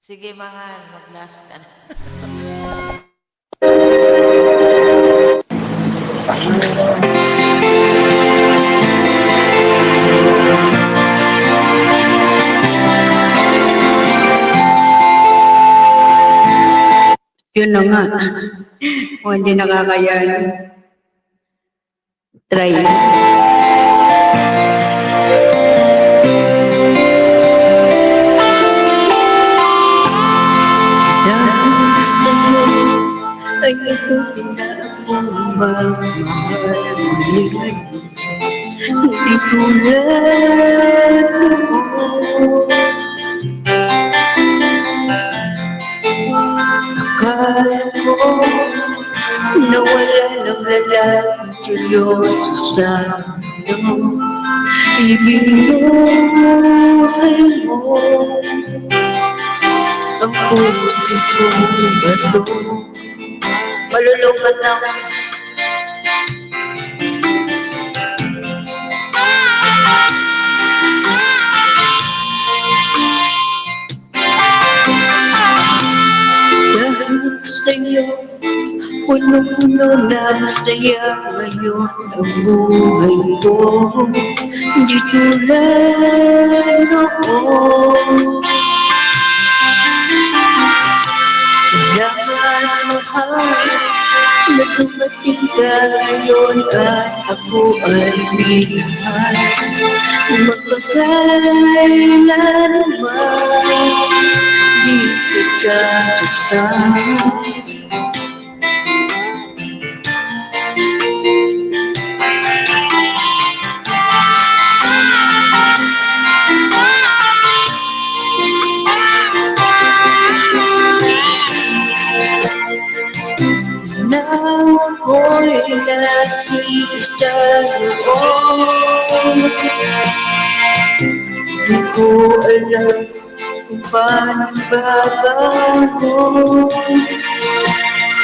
Sige, mahal. Mag-last ka na. Yun na nga. Kung hindi nakakayan, try. Ay ito din na akong magmahal. Hindi tulad noon. Akala ko nawala ng lalaking seryoso sa mundo. Ibinuhay mo ang puso kong bato. Malulungkot na ako. Sa'yo, puno-puno na masaya ngayon ang buhay ko. Di tulad noon. Salamat mahal na dumating ka ngayon at ako ay minahal. Magpakailanman di ka sasaktan. Ako'y natiis sa loob Di ko alam kung paano babago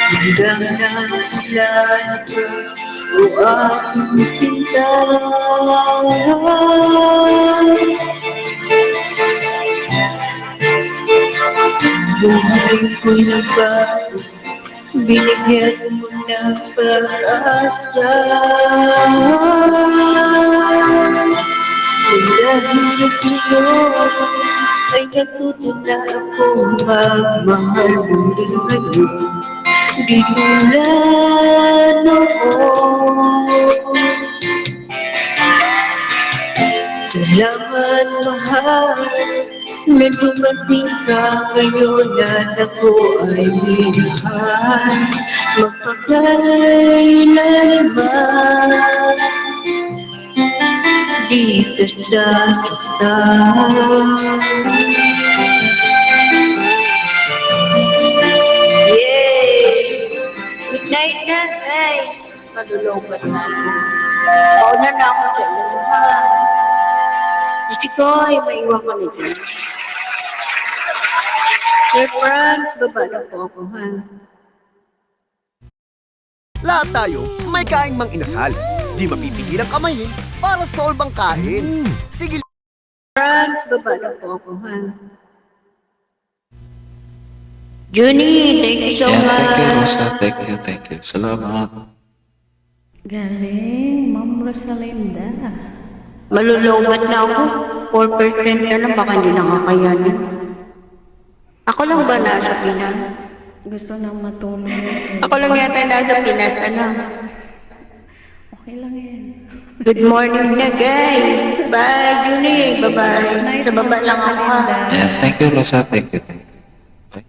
Hanggang nakilala ko o aking sinta Buhay ko'y nagbago Binigyan mo ng pag-asa Dahil sa'yo ay natuto na akong magmahal muli ngayon Di tulad noon Salamat mahal na dumating ka ngayon at ako ay minahal Magpakailanman di ka sasaktan Yay! Good night na, ay! Malulungkot na ako. Mauna na ako sa ha? Kasi ko, ay maiwan kami dyan. Sir Frank, baba na po ako, ha? Lahat tayo may kain mang inasal. Di mapipigilang kamayin para sa olbang kain. Sige Frank, baba na po ako, ha? Junie, thank you so Yeah, thank you, much. Rosa. Thank you, thank you. Salamat. Galing, Ma'am Rosalinda. Malulungkot na ako. 4% na lang, baka hindi nakakayanin. Ako lang ba nasa Pinas? Gusto nang matulog. Ako lang yata nasa Pinas, ano? Okay lang yan. Good morning na, guys. Bye, Julie. Bye-bye. Sa baba lang ako, ha? Yeah, thank you, Rosa. Thank you, thank you. Bye.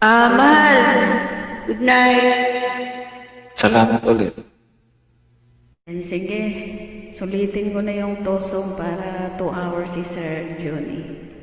Ah, mahal. Good night. Salamat ulit. And sige, sulitin ko na yung tosong para 2 hours si Sir Johnny.